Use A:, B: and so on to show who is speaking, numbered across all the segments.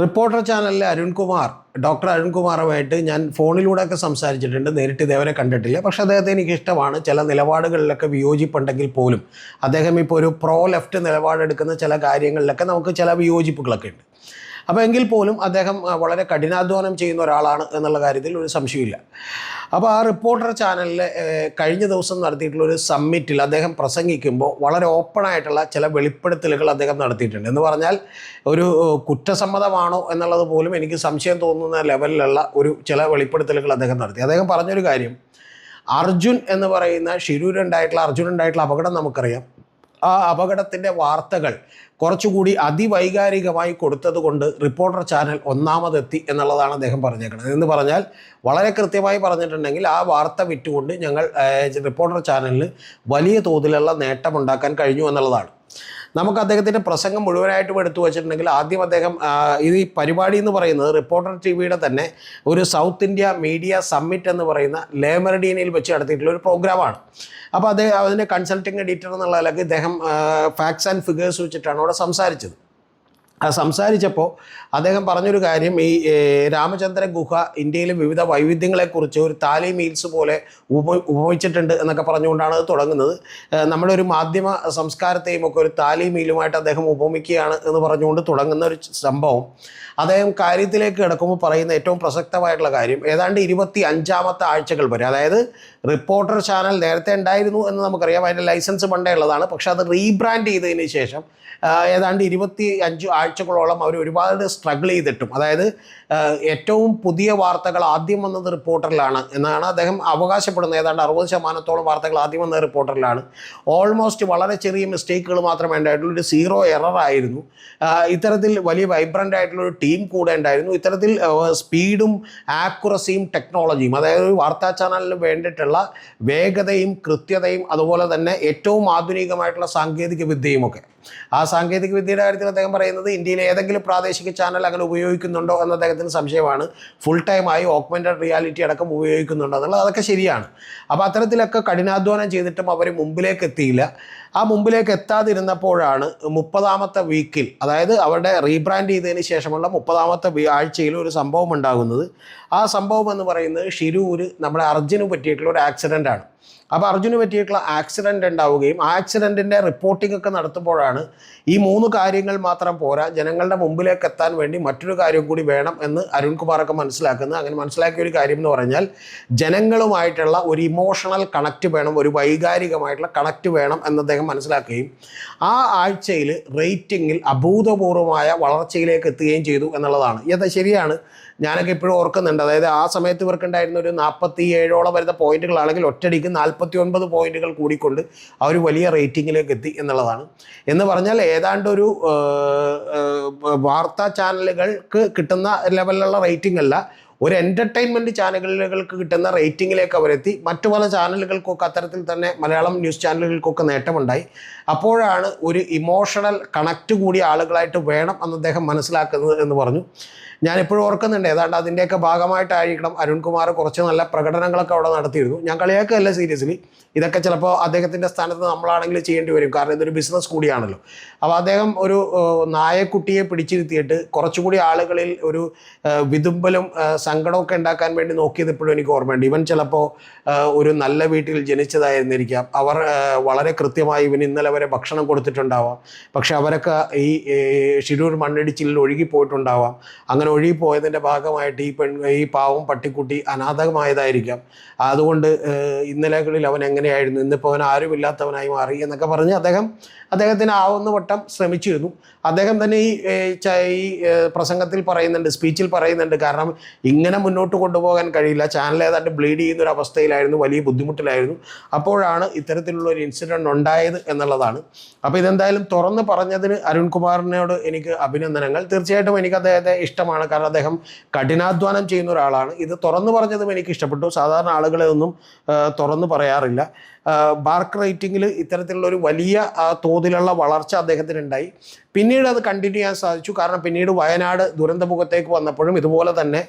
A: Reporter ചാനലിലെ Arunkumar doctor അരുൺകുമാറുമായിട്ട് ഞാൻ ഫോണിലൂടെയൊക്കെ സംസാരിച്ചിട്ടുണ്ട്. നേരിട്ട് ഇതേവരെ കണ്ടിട്ടില്ല. പക്ഷെ അദ്ദേഹത്തെ എനിക്ക് ഇഷ്ടമാണ് ചില നിലപാടുകളിലൊക്കെ വിയോജിപ്പുണ്ടെങ്കിൽ പോലും അദ്ദേഹം ഇപ്പോൾ ഒരു പ്രോ ലെഫ്റ്റ് നിലപാടെടുക്കുന്ന ചില കാര്യങ്ങളിലൊക്കെ നമുക്ക് ചില വിയോജിപ്പുകളൊക്കെ ഉണ്ട്. അപ്പോൾ എങ്കിൽ പോലും അദ്ദേഹം വളരെ കഠിനാധ്വാനം ചെയ്യുന്ന ഒരാളാണ് എന്നുള്ള കാര്യത്തിൽ ഒരു സംശയമില്ല അപ്പോൾ ആ റിപ്പോർട്ടർ ചാനലിൽ കഴിഞ്ഞ ദിവസം നടത്തിയിട്ടുള്ള ഒരു സമ്മിറ്റിൽ അദ്ദേഹം പ്രസംഗിക്കുമ്പോൾ വളരെ ഓപ്പണായിട്ടുള്ള ചില വെളിപ്പെടുത്തലുകൾ അദ്ദേഹം നടത്തിയിട്ടുണ്ട്. എന്ന് പറഞ്ഞാൽ ഒരു കുറ്റസമ്മതമാണോ എന്നുള്ളത് പോലും എനിക്ക് സംശയം തോന്നുന്ന ലെവലിലുള്ള ഒരു ചില വെളിപ്പെടുത്തലുകൾ അദ്ദേഹം നടത്തി. അദ്ദേഹം പറഞ്ഞൊരു കാര്യം അർജുൻ എന്ന് പറയുന്ന ഷിരൂരുണ്ടായിട്ടുള്ള അർജുനുണ്ടായിട്ടുള്ള അപകടം നമുക്കറിയാം. ആ അപകടത്തിന്റെ വാർത്തകൾ കുറച്ചുകൂടി അതിവൈകാരികമായി കൊടുത്തത് കൊണ്ട് റിപ്പോർട്ടർ ചാനൽ ഒന്നാമതെത്തി എന്നുള്ളതാണ് അദ്ദേഹം പറഞ്ഞേക്കുന്നത്. എന്ന് പറഞ്ഞാൽ വളരെ കൃത്യമായി പറഞ്ഞിട്ടുണ്ടെങ്കിൽ ആ വാർത്ത വിറ്റുകൊണ്ട് ഞങ്ങൾ റിപ്പോർട്ടർ ചാനലിന് വലിയ തോതിലുള്ള നേട്ടമുണ്ടാക്കാൻ കഴിഞ്ഞു എന്നുള്ളതാണ്. നമുക്ക് അദ്ദേഹത്തിന്റെ പ്രസംഗം മുഴുവനായിട്ടും എടുത്തു വച്ചിട്ടുണ്ടെങ്കിൽ ആദ്യം അദ്ദേഹം ഈ പരിപാടി എന്ന് പറയുന്നത് റിപ്പോർട്ടർ ടി വിയുടെ തന്നെ ഒരു സൗത്ത് ഇന്ത്യ മീഡിയ സമ്മിറ്റ് എന്ന് പറയുന്ന ലേമറഡീനയിൽ വെച്ച് നടത്തിയിട്ടുള്ള ഒരു പ്രോഗ്രാമാണ്. അപ്പോൾ അദ്ദേഹം അതിന്റെ കൺസൾട്ടിങ് എഡിറ്റർ എന്നുള്ള അല്ലെങ്കിൽ ഇദ്ദേഹം ഫാക്ട്സ് ആൻഡ് ഫിഗേഴ്സ് വെച്ചിട്ടാണ് അവിടെ സംസാരിച്ചത്. സംസാരിച്ചപ്പോൾ അദ്ദേഹം പറഞ്ഞൊരു കാര്യം ഈ രാമചന്ദ്ര ഗുഹ ഇന്ത്യയിലെ വിവിധ വൈവിധ്യങ്ങളെക്കുറിച്ച് ഒരു താലി മീൽസ് പോലെ ഉപ ഉപയോഗിച്ചിട്ടുണ്ട് എന്നൊക്കെ പറഞ്ഞുകൊണ്ടാണ് അത് തുടങ്ങുന്നത്. നമ്മുടെ ഒരു മാധ്യമ സംസ്കാരത്തെയും ഒക്കെ ഒരു താലി മീലുമായിട്ട് അദ്ദേഹം ഉപമിക്കുകയാണ് എന്ന് പറഞ്ഞുകൊണ്ട് തുടങ്ങുന്ന ഒരു സംഭവം. അദ്ദേഹം കാര്യത്തിലേക്ക് കിടക്കുമ്പോൾ പറയുന്ന ഏറ്റവും പ്രസക്തമായിട്ടുള്ള കാര്യം ഏതാണ്ട് ഇരുപത്തി അഞ്ചാമത്തെ ആഴ്ചകൾ വരെ അതായത് റിപ്പോർട്ടർ ചാനൽ നേരത്തെ ഉണ്ടായിരുന്നു എന്ന് നമുക്കറിയാം. അതിന്റെ ലൈസൻസ് പണ്ടേ ഉള്ളതാണ്. പക്ഷേ അത് റീബ്രാൻഡ് ചെയ്തതിന് ശേഷം ഏതാണ്ട് ഇരുപത്തി അഞ്ച് ആഴ്ചകളോളം അവർ ഒരുപാട് സ്ട്രഗിൾ ചെയ്തിട്ടും. അതായത് ഏറ്റവും പുതിയ വാർത്തകൾ ആദ്യം വന്നത് റിപ്പോർട്ടറിലാണ് എന്നാണ് അദ്ദേഹം അവകാശപ്പെടുന്നത്. ഏതാണ്ട് അറുപത് ശതമാനത്തോളം വാർത്തകൾ ആദ്യം വന്നത് റിപ്പോർട്ടറിലാണ്. ഓൾമോസ്റ്റ് വളരെ ചെറിയ മിസ്റ്റേക്കുകൾ മാത്രമേ ഉണ്ടായിട്ടുള്ളൂ. ഒരു സീറോ എറർ ആയിരുന്നു. ഇത്തരത്തിൽ വലിയ വൈബ്രന്റ് ആയിട്ടുള്ള ഒരു ടീം കൂടെ ഉണ്ടായിരുന്നു. ഇത്തരത്തിൽ സ്പീഡും ആക്യുറസിയും ടെക്നോളജിയും അതായത് ഒരു വാർത്താ ചാനലിന് വേണ്ടിയിട്ടുള്ള വേഗതയും കൃത്യതയും അതുപോലെ തന്നെ ഏറ്റവും ആധുനികമായിട്ടുള്ള സാങ്കേതിക വിദ്യയും ഒക്കെ. ആ സാങ്കേതിക വിദ്യയുടെ കാര്യത്തിൽ അദ്ദേഹം പറയുന്നത് ഇന്ത്യയിലെ ഏതെങ്കിലും പ്രാദേശിക ചാനൽ അങ്ങനെ ഉപയോഗിക്കുന്നുണ്ടോ എന്ന് അദ്ദേഹത്തിന് സംശയമാണ്. ഫുൾ ടൈമായി ഓഗ്മെന്റഡ് റിയാലിറ്റി അടക്കം ഉപയോഗിക്കുന്നുണ്ടോ. എന്നുള്ളത് അതൊക്കെ ശരിയാണ്. അപ്പോൾ അത്തരത്തിലൊക്കെ കഠിനാധ്വാനം ചെയ്തിട്ടും അവർ മുമ്പിലേക്ക് എത്തിയില്ല. ആ മുമ്പിലേക്ക് എത്താതിരുന്നപ്പോഴാണ് മുപ്പതാമത്തെ വീക്കിൽ അതായത് അവരുടെ റീബ്രാൻഡ് ചെയ്തതിന് ശേഷമുള്ള മുപ്പതാമത്തെ ആഴ്ചയിൽ ഒരു സംഭവം ഉണ്ടാകുന്നത്. ആ സംഭവം എന്ന് പറയുന്നത് ഷിരൂര് നമ്മുടെ അർജുന് പറ്റിയിട്ടുള്ള ഒരു ആക്സിഡന്റ് ആണ്. അപ്പോൾ അർജുന് പറ്റിയിട്ടുള്ള ആക്സിഡന്റ് ഉണ്ടാവുകയും ആ ആക്സിഡന്റിന്റെ റിപ്പോർട്ടിംഗ് ഒക്കെ നടത്തുമ്പോഴാണ് ഈ മൂന്ന് കാര്യങ്ങൾ മാത്രം പോരാ ജനങ്ങളുടെ മുമ്പിലേക്ക് എത്താൻ വേണ്ടി മറ്റൊരു കാര്യം കൂടി വേണം എന്ന് അരുൺകുമാറൊക്കെ മനസ്സിലാക്കുന്നത്. അങ്ങനെ മനസ്സിലാക്കിയ ഒരു കാര്യം എന്ന് പറഞ്ഞാൽ ജനങ്ങളുമായിട്ടുള്ള ഒരു ഇമോഷണൽ കണക്റ്റ് വേണം ഒരു വൈകാരികമായിട്ടുള്ള കണക്റ്റ് വേണം എന്ന് അദ്ദേഹം മനസ്സിലാക്കുകയും ആ ആഴ്ചയിൽ റേറ്റിങ്ങിൽ അഭൂതപൂർവമായ വളർച്ചയിലേക്ക് എത്തുകയും ചെയ്തു എന്നുള്ളതാണ്. ഇത് ശരിയാണ്. ഞാനൊക്കെ ഇപ്പോഴും ഓർക്കുന്നുണ്ട്. അതായത് ആ സമയത്ത് ഇവർക്കുണ്ടായിരുന്ന ഒരു നാൽപ്പത്തി ഏഴോളം വരുന്ന പോയിന്റുകളാണെങ്കിൽ ഒറ്റടിക്ക് നാൽപ്പത്തി ഒൻപത് പോയിന്റുകൾ കൂടിക്കൊണ്ട് ആ ഒരു വലിയ റേറ്റിങ്ങിലേക്ക് എത്തി എന്നുള്ളതാണ്. എന്ന് പറഞ്ഞാൽ ഏതാണ്ട് ഒരു വാർത്താ ചാനലുകൾക്ക് കിട്ടുന്ന ലെവലിലുള്ള റേറ്റിംഗ് അല്ല. ഒരു എന്റർടൈൻമെന്റ് ചാനലുകൾക്ക് കിട്ടുന്ന റേറ്റിങ്ങിലേക്ക് അവരെത്തി. മറ്റു പല ചാനലുകൾക്കൊക്കെ അത്തരത്തിൽ തന്നെ മലയാളം ന്യൂസ് ചാനലുകൾക്കൊക്കെ നേട്ടമുണ്ടായി. അപ്പോഴാണ് ഒരു ഇമോഷണൽ കണക്റ്റ് കൂടിയ ആളുകളായിട്ട് വേണം എന്ന് അദ്ദേഹം മനസ്സിലാക്കുന്നത് എന്ന് പറഞ്ഞു. ഞാൻ എപ്പോഴും ഓർക്കുന്നുണ്ട്. ഏതാണ്ട് അതിന്റെയൊക്കെ ഭാഗമായിട്ടായിരിക്കണം അരുൺകുമാർ കുറച്ച് നല്ല പ്രകടനങ്ങളൊക്കെ അവിടെ നടത്തിയിരുന്നു. ഞാൻ കളിയാക്കുകയല്ല സീരിയസ്ലി ഇതൊക്കെ ചിലപ്പോൾ അദ്ദേഹത്തിന്റെ സ്ഥാനത്ത് നമ്മളാണെങ്കിൽ ചെയ്യേണ്ടി വരും. കാരണം ഇതൊരു ബിസിനസ് കൂടിയാണല്ലോ. അപ്പോൾ അദ്ദേഹം ഒരു നായക്കുട്ടിയെ പിടിച്ചിരുത്തിയിട്ട് കുറച്ചുകൂടി ആളുകളിൽ ഒരു വിതുമ്പലും സങ്കടമൊക്കെ ഉണ്ടാക്കാൻ വേണ്ടി നോക്കിയത് ഇപ്പോഴും എനിക്ക് ഓർമ്മയുണ്ട്. ഇവൻ ചിലപ്പോൾ ഒരു നല്ല വീട്ടിൽ ജനിച്ചതായിരുന്നിരിക്കാം. അവർ വളരെ കൃത്യമായി ഇവൻ ഇന്നലെ വരെ ഭക്ഷണം കൊടുത്തിട്ടുണ്ടാവാം. പക്ഷെ അവരൊക്കെ ഈ ഷിരൂർ മണ്ണിടിച്ചിലിൽ ഒഴുകിപ്പോയിട്ടുണ്ടാവാം. അങ്ങനെ ഒഴുകിപ്പോയതിന്റെ ഭാഗമായിട്ട് ഈ പെൺ ഈ പാവം പട്ടിക്കുട്ടി അനാഥമായതായിരിക്കാം അതുകൊണ്ട് ഇന്നലകളിൽ അവൻ എങ്ങനെയായിരുന്നു? ഇന്നിപ്പോൾ അവൻ ആരുമില്ലാത്തവനായി മാറി എന്നൊക്കെ പറഞ്ഞ് അദ്ദേഹം അദ്ദേഹത്തിന് ആവുന്ന വട്ടം ശ്രമിച്ചിരുന്നു. അദ്ദേഹം തന്നെ ഈ പ്രസംഗത്തിൽ പറയുന്നുണ്ട് സ്പീച്ചിൽ പറയുന്നുണ്ട്. കാരണം ഇങ്ങനെ മുന്നോട്ട് കൊണ്ടുപോകാൻ കഴിയില്ല. ചാനൽ ഏതാണ്ട് ബ്ലീഡ് ചെയ്യുന്ന ഒരു അവസ്ഥയിലായിരുന്നു വലിയ ബുദ്ധിമുട്ടിലായിരുന്നു. അപ്പോഴാണ് ഇത്തരത്തിലുള്ള ഒരു ഇൻസിഡന്റ് ഉണ്ടായത് എന്നുള്ളതാണ്. അപ്പോൾ ഇതെന്തായാലും തുറന്ന് പറഞ്ഞതിന് അരുൺകുമാറിനോട് എനിക്ക് അഭിനന്ദനങ്ങൾ. തീർച്ചയായിട്ടും എനിക്ക് അദ്ദേഹത്തെ ഇഷ്ടമാണ്. കാരണം അദ്ദേഹം കഠിനാധ്വാനം ചെയ്യുന്ന ഒരാളാണ്. ഇത് തുറന്നു പറഞ്ഞതും എനിക്ക് ഇഷ്ടപ്പെട്ടു. സാധാരണ ആളുകളെ ഒന്നും തുറന്ന് പറയാറില്ല. ബാർക്ക് റേറ്റിങ്ങിൽ ഇത്തരത്തിലുള്ള ഒരു വലിയ തോതിലുള്ള വളർച്ച അദ്ദേഹത്തിനുണ്ടായി. പിന്നീട് അത് കണ്ടിന്യൂ ചെയ്യാൻ സാധിച്ചു. കാരണം പിന്നീട് വയനാട് ദുരന്തമുഖത്തേക്ക് വന്നപ്പോഴും ഇതുപോലെ തന്നെ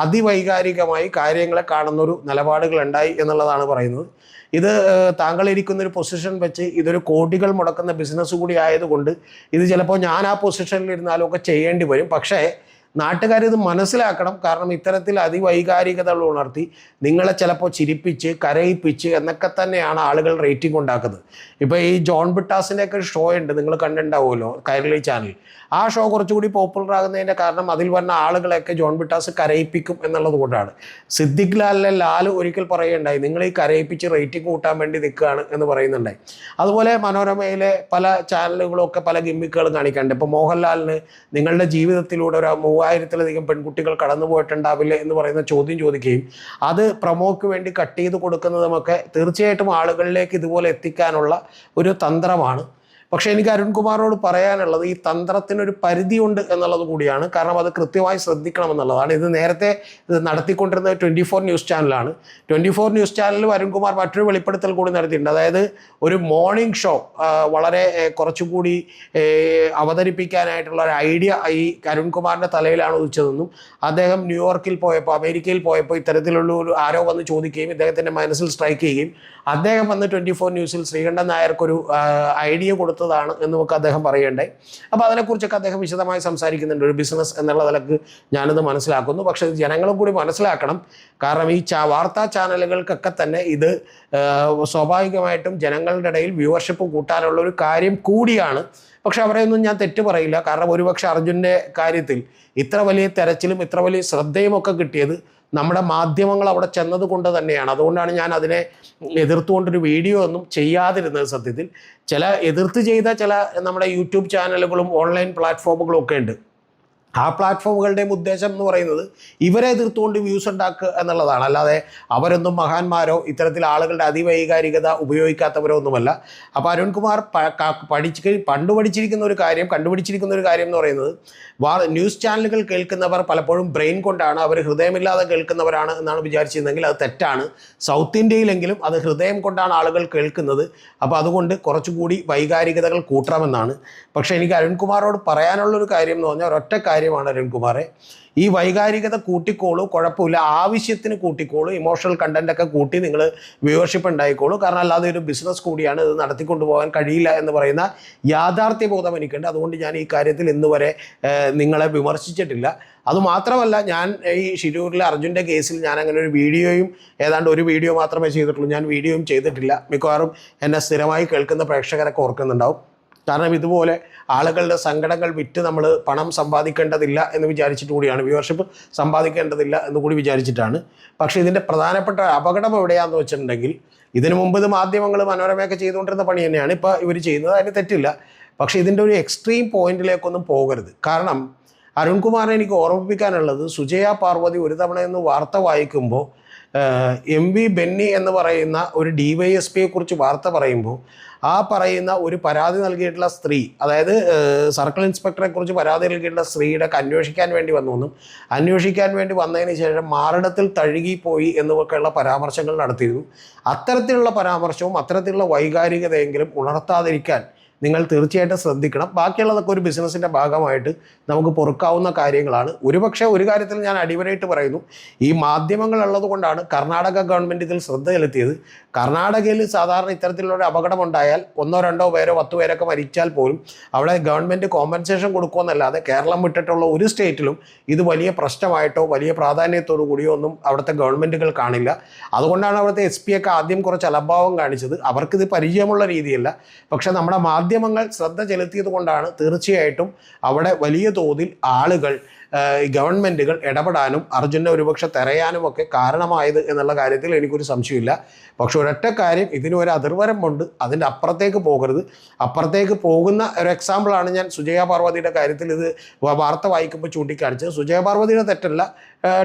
A: അതിവൈകാരികമായി കാര്യങ്ങളെ കാണുന്നൊരു നിലപാടുകൾ ഉണ്ടായി എന്നുള്ളതാണ് പറയുന്നത്. ഇത് താങ്കൾ ഇരിക്കുന്ന ഒരു പൊസിഷൻ വെച്ച് ഇതൊരു കോടികൾ മുടക്കുന്ന ബിസിനസ് കൂടി ആയതുകൊണ്ട് ഇത് ചിലപ്പോൾ ഞാൻ ആ പൊസിഷനിൽ ഇരുന്നാലും ഒക്കെ ചെയ്യേണ്ടി വരും. പക്ഷേ നാട്ടുകാർ ഇത് മനസ്സിലാക്കണം. കാരണം ഇത്തരത്തിൽ അതിവൈകാരികതകൾ ഉണർത്തി നിങ്ങളെ ചിലപ്പോൾ ചിരിപ്പിച്ച് കരയിപ്പിച്ച് എന്നൊക്കെ തന്നെയാണ് ആളുകൾ റേറ്റിംഗ് ഉണ്ടാക്കുന്നത്. ഇപ്പോൾ ഈ ജോൺ ബിട്ടാസിന്റെ ഒക്കെ ഷോ ഉണ്ട്. നിങ്ങൾ കണ്ടിട്ടുണ്ടാവുമല്ലോ കൈരളി ചാനൽ ആ ഷോ കുറച്ചുകൂടി പോപ്പുലർ ആകുന്നതിന്റെ കാരണം അതിൽ വന്ന ആളുകളെയൊക്കെ ജോൺ ബിട്ടാസ് കരയിപ്പിക്കും എന്നുള്ളത് കൊണ്ടാണ്. സിദ്ദിഖ് ലാലിലെ ലാൽ ഒരിക്കൽ പറയുകയുണ്ടായി നിങ്ങൾ ഈ കരയിപ്പിച്ച് റേറ്റിംഗ് കൂട്ടാൻ വേണ്ടി നിൽക്കുകയാണ് എന്ന് പറയുന്നുണ്ടായി. അതുപോലെ മനോരമയിലെ പല ചാനലുകളൊക്കെ പല ഗിമ്മിക്കുകളും കാണിക്കാറുണ്ട് ഇപ്പോൾ മോഹൻലാലിന് നിങ്ങളുടെ ജീവിതത്തിലൂടെ ഒരു മൂവായിരത്തിലധികം പെൺകുട്ടികൾ കടന്നു പോയിട്ടുണ്ടാവില്ലേ എന്ന് പറയുന്ന ചോദ്യം ചോദിക്കുകയും അത് പ്രമോക്ക് വേണ്ടി കട്ട് ചെയ്ത് കൊടുക്കുന്നതുമൊക്കെ തീർച്ചയായിട്ടും ആളുകളിലേക്ക് ഇതുപോലെ എത്തിക്കാനുള്ള ഒരു തന്ത്രമാണ്. പക്ഷേ എനിക്ക് അരുൺകുമാറിനോട് പറയാനുള്ളത് ഈ തന്ത്രത്തിനൊരു പരിധിയുണ്ട് എന്നുള്ളത് കൂടിയാണ്. കാരണം അത് കൃത്യമായി ശ്രദ്ധിക്കണം എന്നുള്ളതാണ്. ഇത് നേരത്തെ ഇത് നടത്തിക്കൊണ്ടിരുന്നത് ട്വന്റി ഫോർ ന്യൂസ് ചാനലാണ്. ട്വന്റി ഫോർ ന്യൂസ് ചാനലിൽ അരുൺകുമാർ മറ്റൊരു വെളിപ്പെടുത്തൽ കൂടി നടത്തിയിട്ടുണ്ട്. അതായത് ഒരു മോർണിംഗ് ഷോ വളരെ കുറച്ചുകൂടി അവതരിപ്പിക്കാനായിട്ടുള്ള ഒരു ഐഡിയ ഈ അരുൺകുമാറിന്റെ തലയിലാണ് ഉദിച്ചതെന്നും അദ്ദേഹം ന്യൂയോർക്കിൽ പോയപ്പോൾ അമേരിക്കയിൽ പോയപ്പോൾ ഇത്തരത്തിലുള്ള ഒരു ആരോ വന്ന് ചോദിക്കുകയും ഇദ്ദേഹത്തിന്റെ മനസ്സിൽ സ്ട്രൈക്ക് ചെയ്യുകയും അദ്ദേഹം വന്ന് ട്വന്റി ഫോർ ന്യൂസിൽ ശ്രീകണ്ഠൻ നായർക്കൊരു ഐഡിയ കൊടുത്തതാണ് എന്ന് നമുക്ക് അദ്ദേഹം പറയണ്ടേ അപ്പോൾ അതിനെക്കുറിച്ചൊക്കെ അദ്ദേഹം വിശദമായി സംസാരിക്കുന്നുണ്ട്. ഒരു ബിസിനസ് എന്നുള്ള നിലയ്ക്ക് ഞാനത് മനസ്സിലാക്കുന്നു. പക്ഷേ ജനങ്ങളും കൂടി മനസ്സിലാക്കണം. കാരണം ഈ ചാ വാർത്താ ചാനലുകൾക്കൊക്കെ തന്നെ ഇത് സ്വാഭാവികമായിട്ടും ജനങ്ങളുടെ ഇടയിൽ വ്യൂവർഷിപ്പ് കൂട്ടാനുള്ള ഒരു കാര്യം കൂടിയാണ്. പക്ഷെ അവരെയൊന്നും ഞാൻ തെറ്റ് പറയില്ല. കാരണം ഒരുപക്ഷെ അർജുന്റെ കാര്യത്തിൽ ഇത്ര വലിയ തെരച്ചിലും ഇത്ര വലിയ ശ്രദ്ധയും ഒക്കെ കിട്ടിയത് നമ്മുടെ മാധ്യമങ്ങൾ അവിടെ ചെന്നത് കൊണ്ട് തന്നെയാണ്. അതുകൊണ്ടാണ് ഞാൻ അതിനെ എതിർത്തുകൊണ്ടൊരു വീഡിയോ ഒന്നും ചെയ്യാതിരുന്നത് സത്യത്തിൽ. ചില എതിർത്ത് ചെയ്ത ചില നമ്മുടെ യൂട്യൂബ് ചാനലുകളും ഓൺലൈൻ പ്ലാറ്റ്ഫോമുകളും ഒക്കെ ഉണ്ട്. ആ പ്ലാറ്റ്ഫോമുകളുടെയും ഉദ്ദേശം എന്ന് പറയുന്നത് ഇവരെ എതിർത്തുകൊണ്ട് വ്യൂസ് ഉണ്ടാക്കുക എന്നുള്ളതാണ്. അല്ലാതെ അവരൊന്നും മഹാന്മാരോ ഇത്തരത്തിൽ ആളുകളുടെ അതിവൈകാരികത ഉപയോഗിക്കാത്തവരോ ഒന്നുമല്ല. അപ്പോൾ അരുൺകുമാർ പഠിച്ച് പണ്ട് പഠിച്ചിരിക്കുന്ന ഒരു കാര്യം കണ്ടുപിടിച്ചിരിക്കുന്ന ഒരു കാര്യം എന്ന് പറയുന്നത് വാ ന്യൂസ് ചാനലുകൾ കേൾക്കുന്നവർ പലപ്പോഴും ബ്രെയിൻ കൊണ്ടാണ് അവർ ഹൃദയമില്ലാതെ കേൾക്കുന്നവരാണ് എന്നാണ് വിചാരിച്ചിരുന്നെങ്കിൽ അത് തെറ്റാണ്. സൗത്ത് ഇന്ത്യയിലെങ്കിലും അത് ഹൃദയം കൊണ്ടാണ് ആളുകൾ കേൾക്കുന്നത്. അപ്പോൾ അതുകൊണ്ട് കുറച്ചുകൂടി വൈകാരികതകൾ കൂട്ടണമെന്നാണ്. പക്ഷേ എനിക്ക് അരുൺകുമാറോട് പറയാനുള്ളൊരു കാര്യം എന്ന് പറഞ്ഞാൽ ഒരൊറ്റ കാര്യമാണ് അരുൺകുമാറെ. ഈ വൈകാരികത കൂട്ടിക്കോളൂ കുഴപ്പമില്ല. ആവശ്യത്തിന് കൂട്ടിക്കോളൂ ഇമോഷണൽ ഒക്കെ കൂട്ടി നിങ്ങൾ വ്യൂവർഷിപ്പ് ഉണ്ടായിക്കോളൂ. കാരണം അല്ലാതെ ഒരു ബിസിനസ് കൂടിയാണ് ഇത് നടത്തിക്കൊണ്ടു പോകാൻ കഴിയില്ല എന്ന് പറയുന്ന യാഥാർത്ഥ്യ ബോധം എനിക്കുണ്ട്. അതുകൊണ്ട് ഞാൻ ഈ കാര്യത്തിൽ ഇന്ന് വരെ നിങ്ങളെ വിമർശിച്ചിട്ടില്ല. അതുമാത്രമല്ല ഞാൻ ഈ ഷിരൂരിലെ അർജുന്റെ കേസിൽ ഞാൻ അങ്ങനെ ഒരു വീഡിയോയും ഏതാണ്ട് ഒരു വീഡിയോ മാത്രമേ ചെയ്തിട്ടുള്ളൂ. ഞാൻ വീഡിയോയും ചെയ്തിട്ടില്ല. മിക്കവാറും എന്നെ സ്ഥിരമായി കേൾക്കുന്ന പ്രേക്ഷകരൊക്കെ ഓർക്കുന്നുണ്ടാവും. കാരണം ഇതുപോലെ ആളുകളുടെ സങ്കടങ്ങൾ വിറ്റ് നമ്മൾ പണം സമ്പാദിക്കേണ്ടതില്ല എന്ന് വിചാരിച്ചിട്ട് കൂടിയാണ്. വ്യൂവർഷിപ്പ് സമ്പാദിക്കേണ്ടതില്ല എന്ന് കൂടി വിചാരിച്ചിട്ടാണ്. പക്ഷേ ഇതിന്റെ പ്രധാനപ്പെട്ട അപകടം എവിടെയാണെന്ന് വെച്ചിട്ടുണ്ടെങ്കിൽ ഇതിനു മുമ്പ് ഇത് മാധ്യമങ്ങൾ മനോരമയൊക്കെ ചെയ്തുകൊണ്ടിരുന്ന പണി തന്നെയാണ്. ഇപ്പോൾ ഇവർ ചെയ്യുന്നത് അതിന് തെറ്റില്ല. പക്ഷേ ഇതിന്റെ ഒരു എക്സ്ട്രീം പോയിന്റിലേക്കൊന്നും പോകരുത്. കാരണം അരുൺകുമാറിനെ എനിക്ക് ഓർമ്മിപ്പിക്കാനുള്ളത് സുജയ പാർവതി ഒരു തവണ എന്ന് വാർത്ത വായിക്കുമ്പോൾ എം വി ബെന്നി എന്ന് പറയുന്ന ഒരു ഡി വൈ എസ് പിയെ കുറിച്ച് വാർത്ത പറയുമ്പോൾ ആ പറയുന്ന ഒരു പരാതി നൽകിയിട്ടുള്ള സ്ത്രീ അതായത് സർക്കിൾ ഇൻസ്പെക്ടറെ കുറിച്ച് പരാതി നൽകിയിട്ടുള്ള സ്ത്രീയുടെ അന്വേഷിക്കാൻ വേണ്ടി വന്നു എന്നും അന്വേഷിക്കാൻ വേണ്ടി വന്നതിന് ശേഷം മാറിടത്തിൽ തഴുകിപ്പോയി എന്നൊക്കെയുള്ള പരാമർശങ്ങൾ നടത്തിയിരുന്നു. അത്തരത്തിലുള്ള പരാമർശവും അത്തരത്തിലുള്ള വൈകാരികതയെങ്കിലും ഉണർത്താതിരിക്കാൻ നിങ്ങൾ തീർച്ചയായിട്ടും ശ്രദ്ധിക്കണം. ബാക്കിയുള്ളതൊക്കെ ഒരു ബിസിനസ്സിന്റെ ഭാഗമായിട്ട് നമുക്ക് പൊറുക്കാവുന്ന കാര്യങ്ങളാണ്. ഒരുപക്ഷെ ഒരു കാര്യത്തിൽ ഞാൻ അടിവരായിട്ട് പറയുന്നു. ഈ മാധ്യമങ്ങൾ ഉള്ളതുകൊണ്ടാണ് കർണാടക ഗവൺമെന്റ് ഇതിൽ ശ്രദ്ധ ചെലുത്തിയത്. കർണാടകയിൽ സാധാരണ ഇത്തരത്തിലുള്ള ഒരു അപകടമുണ്ടായാൽ ഒന്നോ രണ്ടോ പേരോ പത്തു പേരൊക്കെ മരിച്ചാൽ പോലും അവിടെ ഗവൺമെന്റ് കോമ്പൻസേഷൻ കൊടുക്കുമെന്നല്ലാതെ കേരളം വിട്ടിട്ടുള്ള ഒരു സ്റ്റേറ്റിലും ഇത് വലിയ പ്രശ്നമായിട്ടോ വലിയ പ്രാധാന്യത്തോടു കൂടിയോ ഒന്നും അവിടുത്തെ ഗവൺമെന്റുകൾ കാണില്ല. അതുകൊണ്ടാണ് അവിടുത്തെ എസ് പി ഒക്കെ ആദ്യം കുറച്ച് അലഭാവം കാണിച്ചത്. അവർക്കിത് പരിചയമുള്ള രീതിയല്ല. പക്ഷേ നമ്മുടെ മാധ്യമങ്ങൾ ശ്രദ്ധ ചെലുത്തിയത് കൊണ്ടാണ് തീർച്ചയായിട്ടും അവിടെ വലിയ തോതിൽ ആളുകൾ ഗവൺമെന്റുകൾ ഇടപെടാനും അർജുനെ ഒരുപക്ഷെ തെരയാനും ഒക്കെ കാരണമായത് എന്നുള്ള കാര്യത്തിൽ എനിക്കൊരു സംശയമില്ല. പക്ഷെ ഒരൊറ്റ കാര്യം ഇതിന് ഒരു അതിർവരമുണ്ട് അതിന്റെ അപ്പുറത്തേക്ക് പോകരുത്. അപ്പുറത്തേക്ക് പോകുന്ന ഒരു എക്സാമ്പിളാണ് ഞാൻ സുജയ പാർവതിയുടെ കാര്യത്തിൽ ഇത് വാർത്ത വായിക്കുമ്പോൾ ചൂണ്ടിക്കാണിച്ചത്. സുജയ പാർവതിയുടെ തെറ്റല്ല.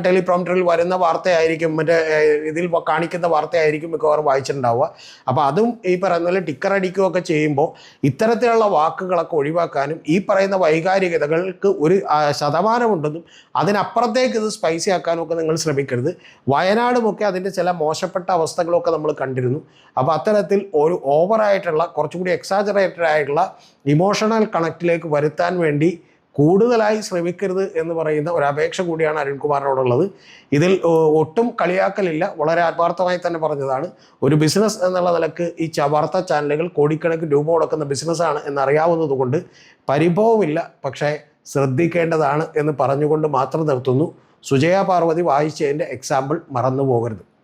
A: ടെലിപ്രോംറ്ററിൽ വരുന്ന വാർത്തയായിരിക്കും മറ്റേ ഇതിൽ കാണിക്കുന്ന വാർത്തയായിരിക്കും മിക്കവാറും വായിച്ചിട്ടുണ്ടാവുക. അപ്പോൾ അതും ഈ പറയുന്ന പോലെ ടിക്കർ അടിക്കുകയൊക്കെ ചെയ്യുമ്പോൾ ഇത്തരത്തിലുള്ള വാക്കുകളൊക്കെ ഒഴിവാക്കാനും ഈ പറയുന്ന വൈകാരികതകൾക്ക് ഒരു ആ, ശതമാനമുണ്ടെന്നും അതിനപ്പുറത്തേക്ക് ഇത് സ്പൈസി ആക്കാനും ഒക്കെ നിങ്ങൾ ശ്രമിക്കരുത്. വയനാടുമൊക്കെ അതിന്റെ ചില മോശപ്പെട്ട അവസ്ഥകളൊക്കെ നമ്മൾ കണ്ടിരുന്നു. അപ്പോൾ അത്തരത്തിൽ ഒരു ഓവറായിട്ടുള്ള കുറച്ചുകൂടി എക്സാജറേറ്റഡ് ആയിട്ടുള്ള ഇമോഷണൽ കണക്റ്റിലേക്ക് വരുത്താൻ വേണ്ടി കൂടുതലായി ശ്രമിക്കരുത് എന്ന് പറയുന്ന ഒരു അപേക്ഷ കൂടിയാണ് അരുൺകുമാറിനോടുള്ളത്. ഇതിൽ ഒട്ടും കളിയാക്കലില്ല വളരെ ആത്മാർത്ഥമായി തന്നെ പറഞ്ഞതാണ്. ഒരു ബിസിനസ് എന്നുള്ള നിലയ്ക്ക് ഈ വാർത്താ ചാനലുകൾ കോടിക്കണക്കിന് രൂപ മുടക്കുന്ന ബിസിനസ്സാണ് എന്നറിയാവുന്നതുകൊണ്ട് പരിഭവമില്ല. പക്ഷേ ശ്രദ്ധിക്കേണ്ടതാണ് എന്ന് പറഞ്ഞുകൊണ്ട് മാത്രം നിർത്തുന്നു. സുജയ പാർവതി വായിച്ചതിന്റെ എക്സാമ്പിൾ മറന്നു പോകരുത്